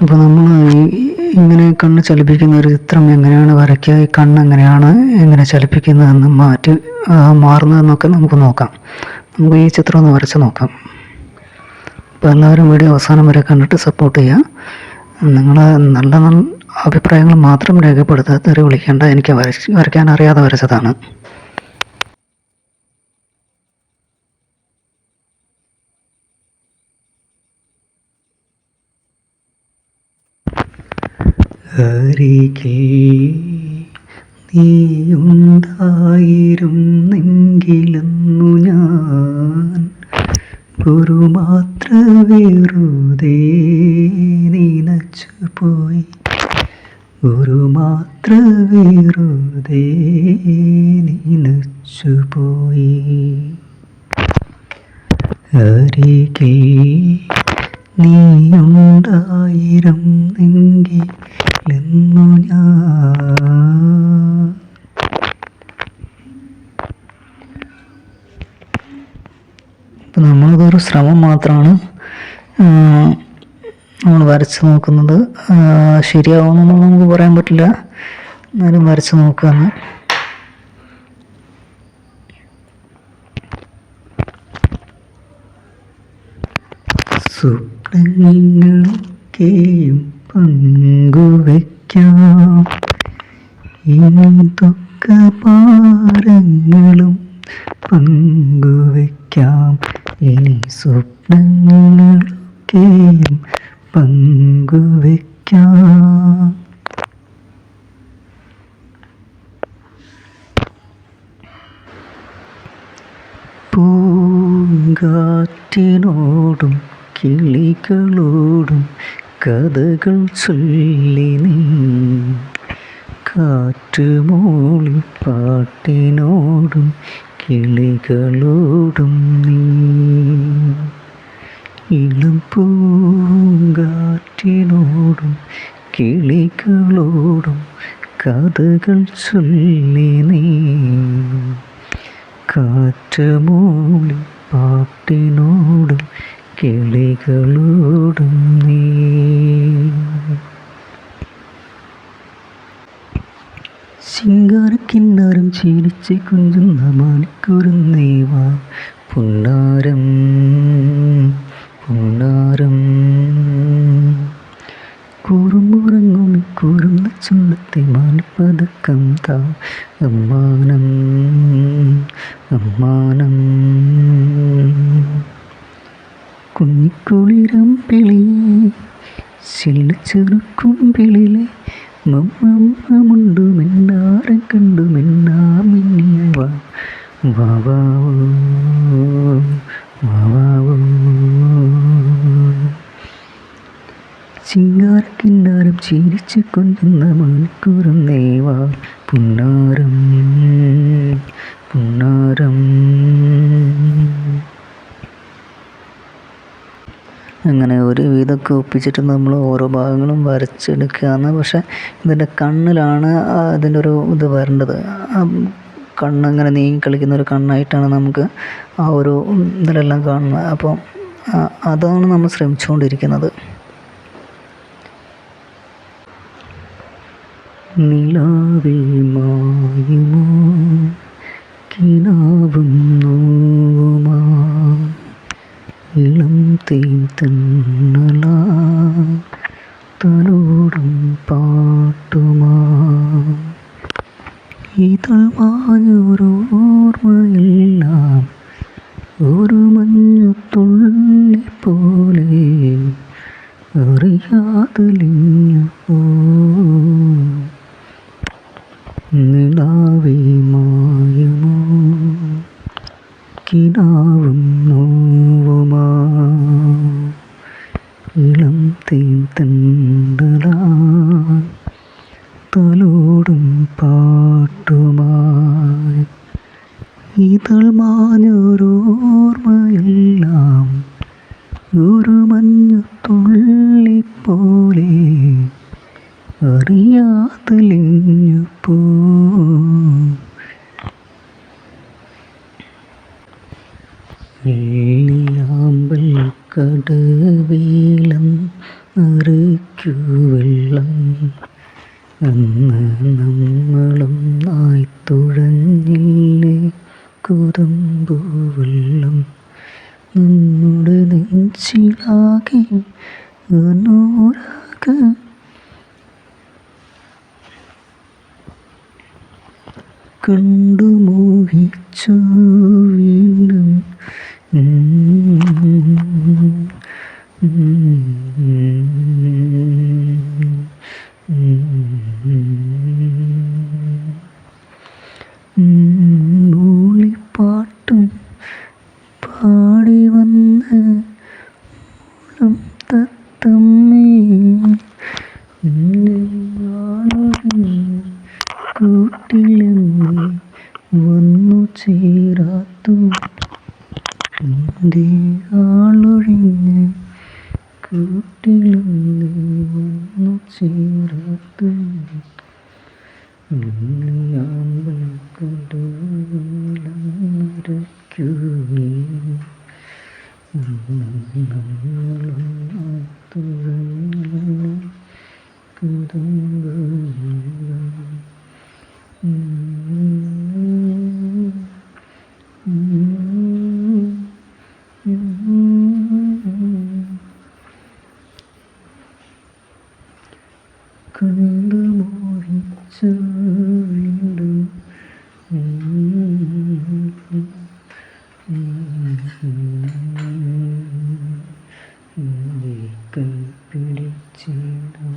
അപ്പോൾ നമ്മൾ ഇങ്ങനെ കണ്ണ് ചലിപ്പിക്കുന്ന ഒരു ചിത്രം എങ്ങനെയാണ് വരയ്ക്കുക? ഈ കണ്ണ് എങ്ങനെയാണ് എങ്ങനെ ചലിപ്പിക്കുന്നതെന്ന് മാറ്റി മാറുന്നതെന്നൊക്കെ നമുക്ക് നോക്കാം. നമുക്ക് ഈ ചിത്രം ഒന്ന് വരച്ച് നോക്കാം. അപ്പോൾ എല്ലാവരും വീഡിയോ അവസാനം വരെ കണ്ടിട്ട് സപ്പോർട്ട് ചെയ്യുക. നിങ്ങൾ നല്ല നല്ല അഭിപ്രായങ്ങൾ മാത്രം രേഖപ്പെടുത്താതെ വിളിക്കേണ്ട. എനിക്ക് വരയ്ക്കാൻ അറിയാതെ വരച്ചതാണ്. അരികിൽ നീയുണ്ടായിരുന്നെങ്കിലെന്നു ഞാൻ ഒരു മാത്ര വെറുതെ നനച്ചു പോയി ഒരു മാത്ര വെറുതെ നനച്ചു പോയി അരികിൽ നീയുണ്ടായിരുന്നെങ്കിൽ എന്നു ഞാൻ ഇപ്പം നമ്മളതൊരു ശ്രമം മാത്രമാണ് നമ്മൾ വരച്ച് നോക്കുന്നത്. ശരിയാവുമെന്നൊന്നും നമുക്ക് പറയാൻ പറ്റില്ല. എന്നാലും വരച്ച് നോക്കുകയാണ്. സ്വപ്നങ്ങളൊക്കെയും പങ്കുവെക്കാം ഇനി ദുഃഖഭാരങ്ങളും പങ്കുവയ്ക്കാം ഇനി സ്വപ്നങ്ങളൊക്കെയും പങ്കുവയ്ക്കാം പൂങ്കാറ്റിനോടും കിളികളോടും കഥകൾ ചൊല്ലി നീ. കാറ്റുമോളി പാട്ടിനോടും കിളികളോടും നീ ഇളം പൂങ്കാറ്റിനോടും കിളികളോടും കഥകൾ ചൊല്ലി നീ. കാറ്റമൂളി പാട്ടിനോടും കിളികളോടും നീ. ശിങ്കാരക്കിന്നാരം ചീലിച്ച് കുഞ്ചുന്ന നേവാ പുണ്ണാരം പുണ്ണാരം കൂറുമുറങ്ങും കൂറുന്ന ചുണ്ടത്തെ മാനിപ്പതക്കം താ. അമ്മാനം അമ്മാനം. കുഞ്ഞിക്കുളിരം ചെല്ലു ചെറുക്കും പിളിലെ മമ്മമുണ്ടു മെന്നാരം കണ്ടു വാ ചിരിച്ചു കൊണ്ടുന്ന മണിക്കൂറും നേവാ പുന്നാരം പുന്നാരം. അങ്ങനെ ഒരു വിധമൊക്കെ ഒപ്പിച്ചിട്ട് നമ്മൾ ഓരോ ഭാഗങ്ങളും വരച്ചെടുക്കുകയാണ്. പക്ഷേ ഇതിന്റെ കണ്ണിലാണ് അതിന്റെ ഒരു ഇത് വരേണ്ടത്. കണ്ണിങ്ങനെ നീങ്ങി കളിക്കുന്ന ഒരു കണ്ണായിട്ടാണ് നമുക്ക് ആ ഒരു ഇതിലെല്ലാം കാണുന്നത്. അപ്പോൾ അതാണ് നമ്മൾ ശ്രമിച്ചുകൊണ്ടിരിക്കുന്നത്. നിലാവേ മായുമോ? ഇതൾ മാഞ്ഞൊരോർമ്മയെല്ലാം ഒരു മഞ്ഞുതുള്ളി പോലെ അറിയാതലിഞ്ഞു നിലാവേ മായമോ? കിനാവും ഇതൾ മാഞ്ഞൊരോർമ്മയെല്ലാം ഒരു മഞ്ഞുത്തുള്ളിപ്പോലെ തുള്ളി പോലെ അറിയാതലിഞ്ഞു പോ വെള്ളിയാമ്പൽ കടലിൽ വേലം അറിക്കു വെള്ളം അന്ന് നമ്മളും കുതമ്പു നിന്നോട് നെഞ്ചിലാകെ അനുരാഗ കണ്ടു മോഹിച്ചു വീണ്ടും മൂളിപ്പാട്ടും കൂട്ടിലെന്ന് വന്നു ചേരാത്തു. എന്റെ ആളൊഴിഞ്ഞ് കൂട്ടിലെന്ന് വന്നു ചേരാത്തു. വെള്ളിയാമ്പൽ കൊടുലരയ്ക്കു നീ തുഴഞ്ഞ കുതുമ്പ കണ്ടു മോഹിച്ച വീണ്ടും കൈ പിടിച്ചിടാം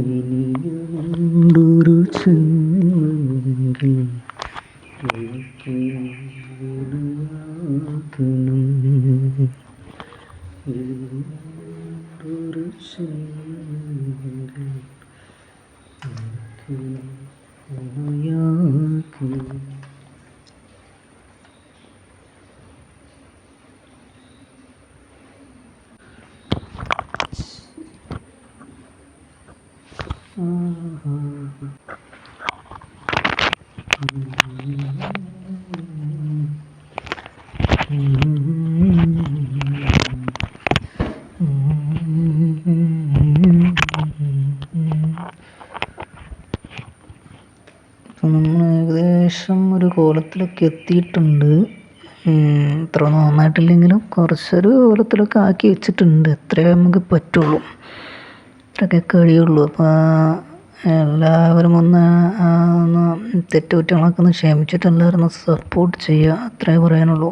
ഇനിയുണ്ടൊരു ജന്മമെങ്കിൽ എനിക്കൊരുയാതനം. ഇനിയുണ്ടൊരു ജന്മമെങ്കിൽ എനിക്കൊരുയാതനം. ഇപ്പം നമ്മൾ ഏകദേശം ഒരു കോലത്തിലൊക്കെ എത്തിയിട്ടുണ്ട് അത്ര നന്നായിട്ടില്ലെങ്കിലും കുറച്ചൊരു ഓലത്തിലൊക്കെ ആക്കി വെച്ചിട്ടുണ്ട്. എത്രയേ നമുക്ക് പറ്റുള്ളൂ. ഇത്രയൊക്കെ കഴിയുള്ളൂ. അപ്പോൾ എല്ലാവരും ഒന്ന് ഒന്ന് തെറ്റുകുറ്റങ്ങളൊക്കെ ഒന്ന് ക്ഷമിച്ചിട്ട് എല്ലാവരും ഒന്ന് സപ്പോർട്ട് ചെയ്യുക. അത്രേ പറയാനുള്ളൂ.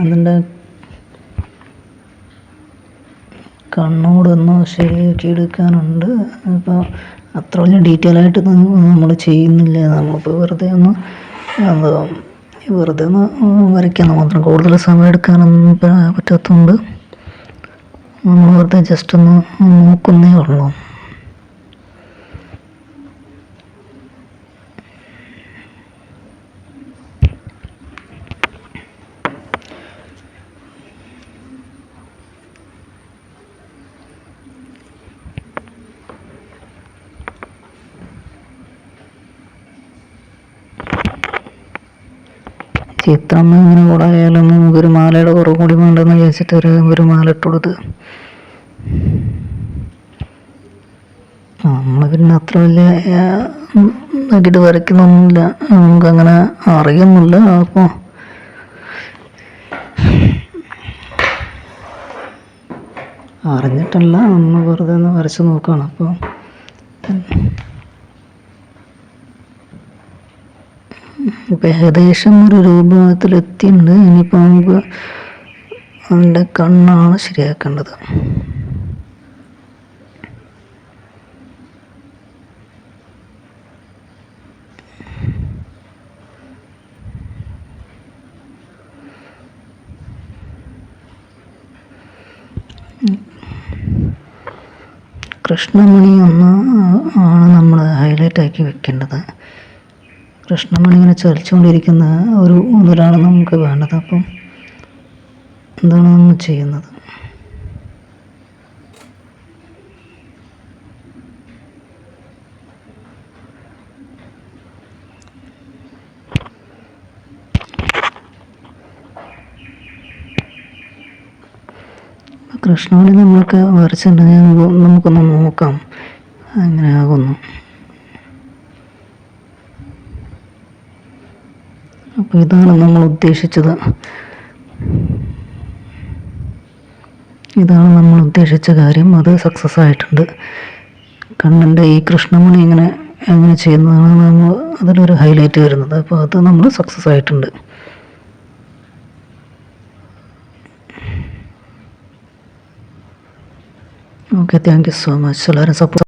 അതിന്റെ കണ്ണോടൊന്ന് ശരിയാക്കി എടുക്കാനുണ്ട് അപ്പോൾ അത്ര വലിയ ഡീറ്റെയിൽ ആയിട്ട് നമ്മൾ ചെയ്യുന്നില്ല. നമ്മളിപ്പോൾ വെറുതെ ഒന്ന് എന്താ വെറുതെ ഒന്ന് വരയ്ക്കാൻ മാത്രം കൂടുതൽ സമയം എടുക്കാനൊന്നും പറ്റാത്തതുകൊണ്ട് നമ്മൾ വെറുതെ ജസ്റ്റ് ഒന്ന് നോക്കുന്നേ ഉള്ളൂ. ചിത്രം ഇങ്ങനെ കൂടെ ആയാലും നമുക്കൊരു മാലയുടെ കുറവ് കൂടി വേണ്ടെന്ന് വിചാരിച്ചിട്ട് ഒരു ഒരു മാല ഇട്ട് കൊടുത്ത്. നമ്മൾ പിന്നെ അത്ര വലിയ നോക്കിയിട്ട് വരയ്ക്കുന്നൊന്നുമില്ല. നമുക്കങ്ങനെ അറിയുന്നില്ല അപ്പോൾ അറിഞ്ഞിട്ടല്ല നമ്മൾ വെറുതെ ഒന്ന് വരച്ച് നോക്കുകയാണ്. അപ്പോൾ ഇപ്പം ഏകദേശം ഒരു രൂപത്തിലെത്തിയിട്ടുണ്ട്. ഇനിയിപ്പോൾ നമുക്ക് അവന്റെ കണ്ണാണ് ശരിയാക്കേണ്ടത്. കൃഷ്ണമണി ഒന്ന് ആണ് നമ്മൾ ഹൈലൈറ്റ് ആക്കി വെക്കേണ്ടത്. കൃഷ്ണമണി ഇങ്ങനെ ചലിച്ചുകൊണ്ടിരിക്കുന്ന ഒരു മുതലാണ് നമുക്ക് വേണ്ടത്. അപ്പം എന്താണ് നമ്മൾ ചെയ്യുന്നത്? കൃഷ്ണമണി നമ്മൾക്ക് വരച്ചിട്ടുണ്ടെങ്കിൽ നമുക്കൊന്ന് നോക്കാം. അങ്ങനെ ആകുന്നു? ഇതാണ് നമ്മൾ ഉദ്ദേശിച്ചത്. ഇതാണ് നമ്മൾ ഉദ്ദേശിച്ച കാര്യം. അത് സക്സസ് ആയിട്ടുണ്ട്. കണ്ണന്റെ ഈ കൃഷ്ണമണി ഇങ്ങനെ എങ്ങനെ ചെയ്യുന്നതാണ് നമ്മൾ അതിലൊരു ഹൈലൈറ്റ് വരുന്നത്. അപ്പോൾ അത് നമ്മൾ സക്സസ് ആയിട്ടുണ്ട്. Okay thank you so much എല്ലാവരും സപ്പോർട്ട്